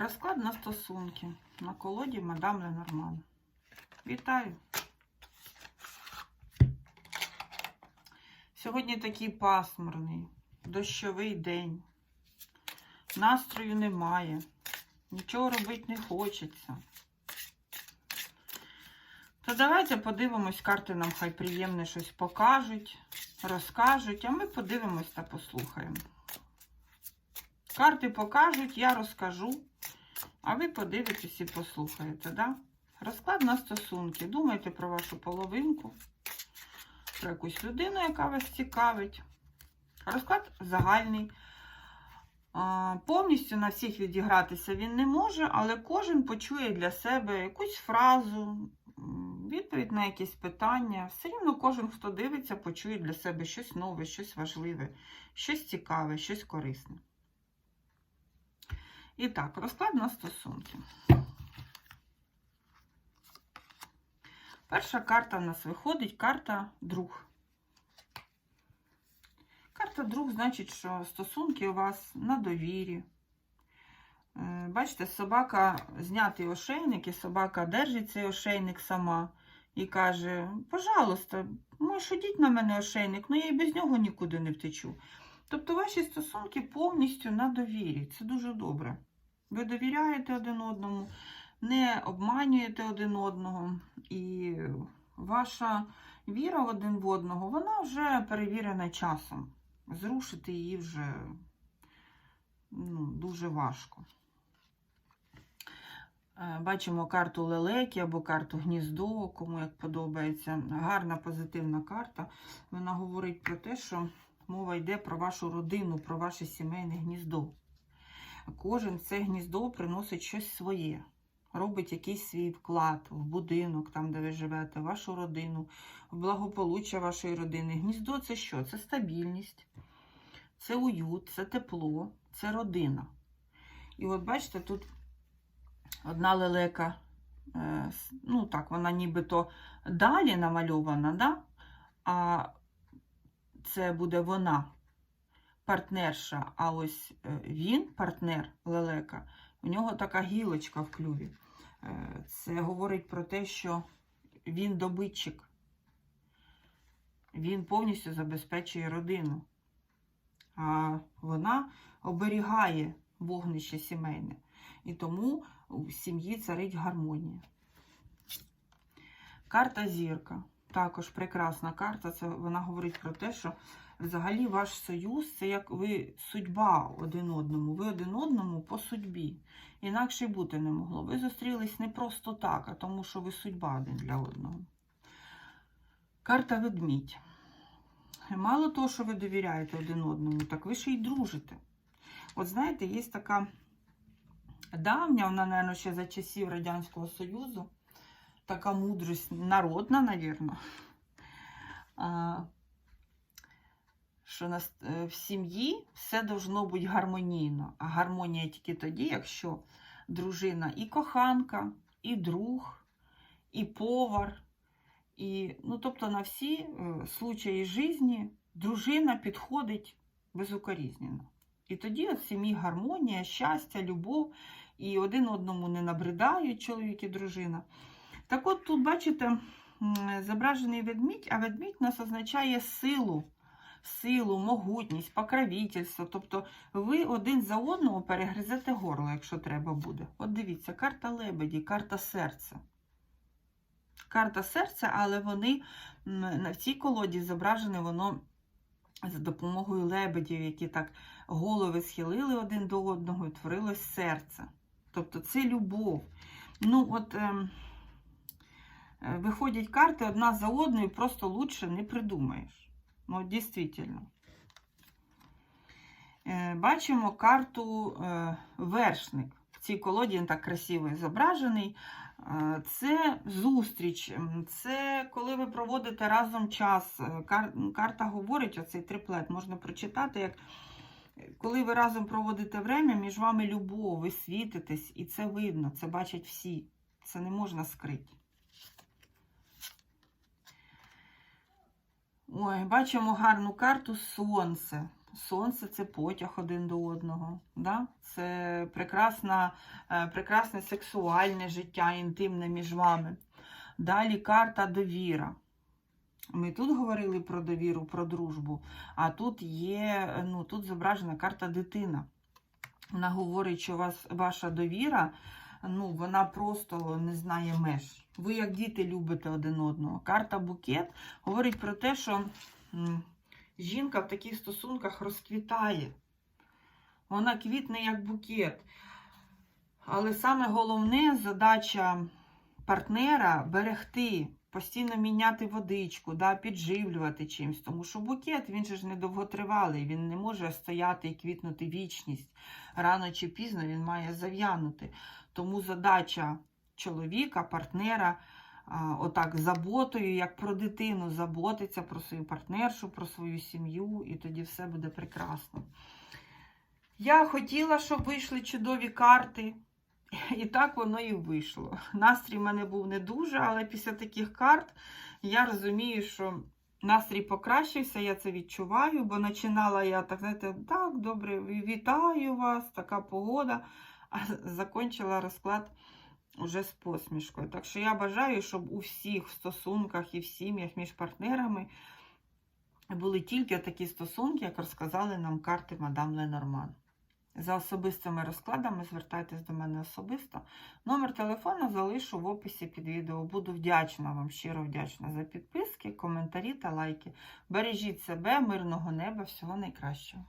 Розклад на стосунки. На колоді мадам Ленорман. Вітаю! Сьогодні такий пасмурний, дощовий день. Настрою немає. Нічого робити не хочеться. То давайте подивимось, карти нам хай приємне щось покажуть, розкажуть, а ми подивимось та послухаємо. Карти покажуть, я розкажу, а ви подивитесь і послухаєте, да? Розклад на стосунки. Думайте про вашу половинку, про якусь людину, яка вас цікавить. Розклад загальний. Повністю на всіх відігратися він не може, але кожен почує для себе якусь фразу, відповідь на якісь питання. Все рівно кожен, хто дивиться, почує для себе щось нове, щось важливе, щось цікаве, щось корисне. І так, розклад на стосунки. Перша карта в нас виходить карта друг. Карта друг значить, що стосунки у вас на довірі. Е, Бачите, собака знятий ошейник, і собака держить цей ошейник сама і каже: пожалуйста, можеш одіть на мене ошейник, але я і без нього нікуди не втечу. Тобто ваші стосунки повністю на довірі. Це дуже добре. Ви довіряєте один одному, не обманюєте один одного, і ваша віра в один в одного, вона вже перевірена часом. Зрушити її вже ну, дуже важко. Е, Бачимо карту лелеки або карту гніздо, кому як подобається. Гарна позитивна карта. Вона говорить про те, що мова йде про вашу родину, про ваше сімейне гніздо. Кожен це гніздо приносить щось своє, робить якийсь свій вклад в будинок, там, де ви живете, вашу родину, в благополуччя вашої родини. Гніздо це що? Це стабільність, це уют, це тепло, це родина. І от бачите, тут одна лелека, е, ну так, вона нібито далі намальована, да? а це буде вона партнерша, а ось е, він, партнер лелека, у нього така гілочка в клюві. Е, Це говорить про те, що він добитчик. Він повністю забезпечує родину. А вона оберігає вогнище сімейне. І тому в сім'ї царить гармонія. Карта зірка. Також прекрасна карта. Це вона говорить про те, що взагалі ваш союз це як ви судьба один одному. Ви один одному по судьбі. Інакше й бути не могло. Ви зустрілись не просто так, а тому, що ви судьба один для одного. Карта ведмідь. Мало того, що ви довіряєте один одному, так ви ще й дружите. От знаєте, є така давня, вона, мабуть, ще за часів Радянського Союзу, така мудрость народна, навірно, що е, в сім'ї все должно бути гармонійно. А гармонія тільки тоді, якщо дружина і коханка, і друг, і повар, і, ну, тобто на всі е, случаї житті дружина підходить безукорізненно. І тоді от сім'ї гармонія, щастя, любов, і один одному не набридають чоловік і дружина. Так от тут, бачите, зображений ведмідь, а ведмідь нас означає силу, силу, могутність, покровительство. Тобто ви один за одного перегризете горло, якщо треба буде. От дивіться, карта лебеді, карта серця. Карта серця, але вони на- цій колоді зображене воно за допомогою лебедів, які так голови схилили один до одного і творилось серце. Тобто це любов. Ну, от е, виходять карти одна за одною, просто лучше не придумаєш. Ну, дійсно. Е, бачимо карту е, вершник. В цій колоді він так красиво зображений. Е, Це зустріч, це коли ви проводите разом час. Е, кар- Карта говорить, оцей триплет, можна прочитати, як е, коли ви разом проводите время, між вами любов, ви світитесь, і це видно, це бачать всі. Це не можна скрити. Ой, бачимо гарну карту сонце. Сонце це потяг один до одного. Да? Це прекрасна, е, прекрасне сексуальне життя, інтимне між вами. Далі карта довіра. Ми тут говорили про довіру, про дружбу, а тут є, ну, тут зображена карта дитина. Вона говорить, що у вас, ваша довіра, ну, вона просто не знає меж. Ви, як діти, любите один одного. Карта букет говорить про те, що жінка в таких стосунках розквітає. Вона квітне як букет. Але саме головне задача партнера берегти, постійно міняти водичку, да, підживлювати чимось. Тому що букет він же ж не довготривалий, він не може стояти і квітнути вічність. Рано чи пізно він має зав'янути. Тому задача чоловіка, партнера, отак заботою, як про дитину, заботиться про свою партнершу, про свою сім'ю, і тоді все буде прекрасно. Я хотіла, щоб вийшли чудові карти. І так воно і вийшло. Настрій в мене був не дуже, але після таких карт я розумію, що настрій покращився, я це відчуваю, бо починала я так, знаєте, так, добре, вітаю вас, така погода, а закінчила розклад уже з посмішкою. Так що я бажаю, щоб у всіх стосунках і в сім'ях між партнерами були тільки такі стосунки, як розказали нам карти мадам Ленорман. За особистими розкладами звертайтесь до мене особисто. Номер телефону залишу в описі під відео. Буду вдячна вам, щиро вдячна за підписки, коментарі та лайки. Бережіть себе, мирного неба, всього найкращого.